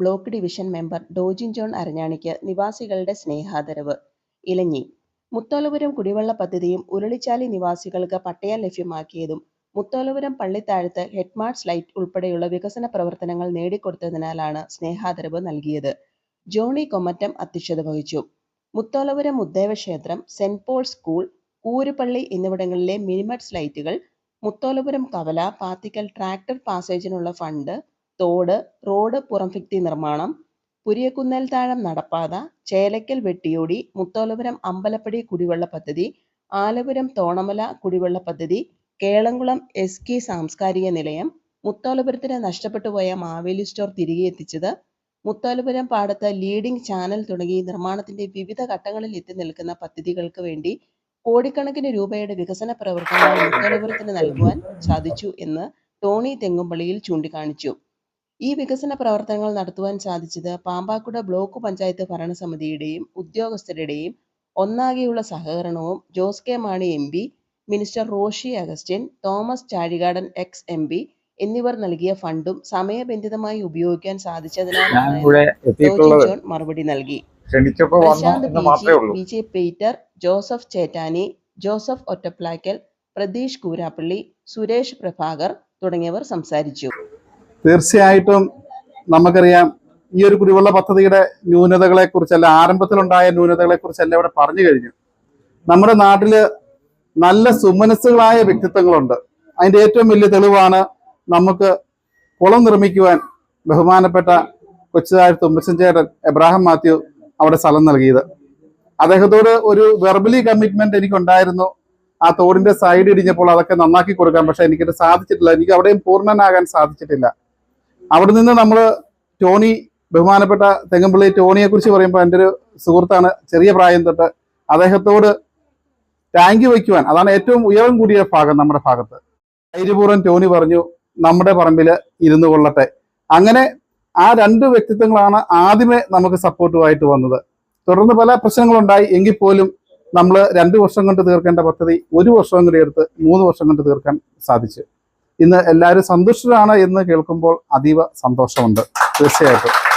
Block division member Dojin John അരഞ്ഞാണിക്ക് നിവാസികളുടെ സ്നേഹാദരവ്. ഇലഞ്ഞി. മുത്തോലപുരം കുടിവെള്ള പദ്ധതിയും ഉരുളിച്ചാലി നിവാസികൾക്ക് പട്ടയം ലഭ്യമാക്കിയതും മുത്തോലപുരം പള്ളിത്താഴത്ത് ഹെഡ്മാർട്സ് ലൈറ്റ് ഉൾപ്പെടെയുള്ള വികസന പ്രവർത്തനങ്ങൾ നേടിക്കൊടുത്തതിനാലാണ് സ്നേഹാദരവ് നൽകിയത്. ജോണി കൊമ്മറ്റം അധ്യക്ഷത വഹിച്ചു. മുത്തോലപുരം മുദ്ദേവ ക്ഷേത്രം സെന്റ് പോൾ സ്കൂൾ കൂരുപള്ളി എന്നിവിടങ്ങളിലെ മിനിമറ്റ്സ് ലൈറ്റുകൾ മുത്തോലപുരം കവല പാത്തിക്കൽ ട്രാക്ടർ പാസേജിനുള്ള ഫണ്ട് തോട് റോഡ് പുറംഭിത്തി നിർമ്മാണം പുരിയക്കുന്നേൽ താഴം നടപ്പാത ചേലക്കൽ വെട്ടിയോടി മുത്തോലപുരം അമ്പലപ്പടി കുടിവെള്ള പദ്ധതി ആലപുരം തോണമല കുടിവെള്ള പദ്ധതി കേളംകുളം എസ് കെ സാംസ്കാരിക നിലയം മുത്തോലപുരത്തിന് നഷ്ടപ്പെട്ടുപോയ മാവേലി സ്റ്റോർ തിരികെ എത്തിച്ചത് മുത്തോലപുരം പാടത്ത് ലീഡിംഗ് ചാനൽ തുടങ്ങി നിർമ്മാണത്തിന്റെ വിവിധ ഘട്ടങ്ങളിൽ എത്തി നിൽക്കുന്ന പദ്ധതികൾക്ക് വേണ്ടി കോടിക്കണക്കിന് രൂപയുടെ വികസന പ്രവർത്തനങ്ങൾ മുത്തോലപുരത്തിന് നൽകുവാൻ സാധിച്ചു എന്ന് ടോണി തെങ്ങുംപള്ളിയിൽ ചൂണ്ടിക്കാണിച്ചു. ഈ വികസന പ്രവർത്തനങ്ങൾ നടത്തുവാൻ സാധിച്ചത് പാമ്പാക്കുട ബ്ലോക്ക് പഞ്ചായത്ത് ഭരണസമിതിയുടെയും ഉദ്യോഗസ്ഥരുടെയും ഒന്നാകെയുള്ള സഹകരണവും Jose K Mani M P minister Roshy Augustine Thomas Chazhikadan ex M P എന്നിവർ നൽകിയ ഫണ്ടും സമയബന്ധിതമായി ഉപയോഗിക്കാൻ ജോൺ മറുപടി നൽകി. B J. Peter Joseph Chettani Joseph Ottaplackal Pratheesh Koorappally Suresh Prabhakar തുടങ്ങിയവർ സംസാരിച്ചു. തീർച്ചയായിട്ടും നമുക്കറിയാം ഈ ഒരു കുടിവെള്ള പദ്ധതിയുടെ ന്യൂനതകളെ കുറിച്ചല്ല ആരംഭത്തിലുണ്ടായ ന്യൂനതകളെ കുറിച്ചല്ല ഇവിടെ പറഞ്ഞു കഴിഞ്ഞു. നമ്മുടെ നാട്ടിൽ നല്ല സുമനസ്സുകളായ വ്യക്തിത്വങ്ങളുണ്ട്. അതിന്റെ ഏറ്റവും വലിയ തെളിവാണ് നമുക്ക് കുളം നിർമ്മിക്കുവാൻ ബഹുമാനപ്പെട്ട കൊച്ചുതാഴ് തുമ്പശഞ്ചേട്ടൻ ചേട്ടൻ എബ്രാഹിം മാത്യു അവിടെ സ്ഥലം നൽകിയത്. അദ്ദേഹത്തോട് ഒരു വെർബലി കമ്മിറ്റ്മെന്റ് എനിക്കുണ്ടായിരുന്നു. ആ തോടിന്റെ സൈഡ് ഇടിഞ്ഞപ്പോൾ അതൊക്കെ നന്നാക്കി കൊടുക്കാൻ പക്ഷെ എനിക്കത് സാധിച്ചിട്ടില്ല. എനിക്ക് അവിടെയും പൂർണനാകാൻ സാധിച്ചിട്ടില്ല. അവിടെ നിന്ന് നമ്മൾ ടോണി ബഹുമാനപ്പെട്ട തെങ്ങമ്പിള്ളി ടോണിയെ കുറിച്ച് പറയുമ്പോൾ എന്റെ ഒരു സുഹൃത്താണ് ചെറിയ പ്രായം തൊട്ട് അദ്ദേഹത്തോട് ടാങ്ക് വയ്ക്കുവാൻ. അതാണ് ഏറ്റവും ഉയരം കൂടിയ ഭാഗം നമ്മുടെ ഭാഗത്ത്. ധൈര്യപൂർവം ടോണി പറഞ്ഞു നമ്മുടെ പറമ്പിൽ ഇരുന്നു കൊള്ളട്ടെ. അങ്ങനെ ആ രണ്ട് വ്യക്തിത്വങ്ങളാണ് ആദ്യമേ നമുക്ക് സപ്പോർട്ടുമായിട്ട് വന്നത്. തുടർന്ന് പല പ്രശ്നങ്ങളുണ്ടായി. എങ്കിൽ പോലും നമ്മൾ രണ്ട് വർഷം കൊണ്ട് തീർക്കേണ്ട പദ്ധതി ഒരു വർഷം കൂടി എടുത്ത് മൂന്ന് വർഷം കൊണ്ട് തീർക്കാൻ സാധിച്ചു. ഇന്ന് എല്ലാവരും സന്തുഷ്ടരാണ് എന്ന് കേൾക്കുമ്പോൾ അതീവ സന്തോഷമുണ്ട്. തീർച്ചയായിട്ടും.